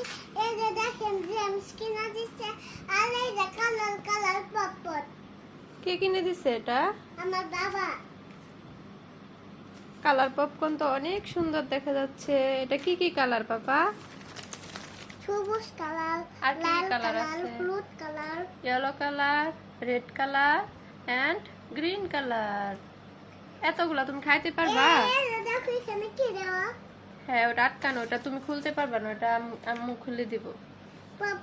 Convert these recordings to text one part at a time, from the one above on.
বাজারে গেছি এই যে দেখেন জেমস কিনা দিচ্ছে আর এই যে কালার কালার পপট কে কিনে দিছে এটা? আমার বাবা। কালার পপকর্ন তো অনেক সুন্দর দেখা যাচ্ছে। এটা কি কি কালার পাপা? সবুজ কালার আর কি কালার আছে? হলুদ colour. Yellow colour red colour and green colour. এতগুলা তুমি খাইতে পারবা? এই দেখো এখানে কি দেওয়া? হ্যাঁ ওটা আটকানো ওটা তুমি খুলতে পারবা না ওটা আম- আম্মু খুলে দিব।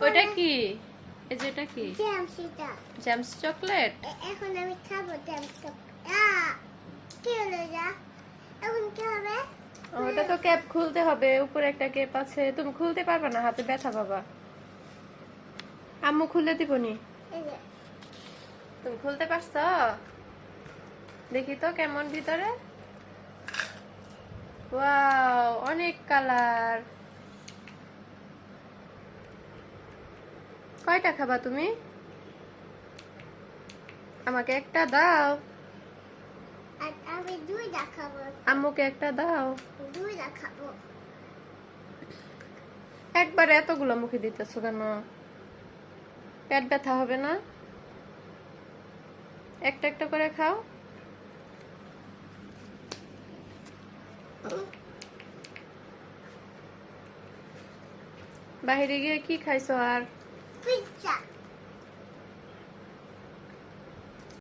ওটা কি? এই যে এটা কি? Jams chocolate? এখন আমি খাব হলো যা এখন কি হবে? ওটা তো ক্যাপ খুলতে হবে উপরে একটা ক্যাপ আছে। তুমি খুলতে পারবা না হাতে ব্যথা পাবা। আম্মু খুলে দিবনি? এই যে। তুমি খুলতে পারছ? দেখি তো কেমন ভিতরে। ওয়াও অনেক কালার। কয়টা খাবা তুমি? আমাকে একটা দাও। আমি আম্মুকে একটা দাও। দুই দেখাবো একবারে এতগুলো মুখে দিতেছো কেন? পেট ব্যথা হবে না? একটা একটা করে খাও। বাহিরে গিয়ে কি খাইছো আর পিজ্জা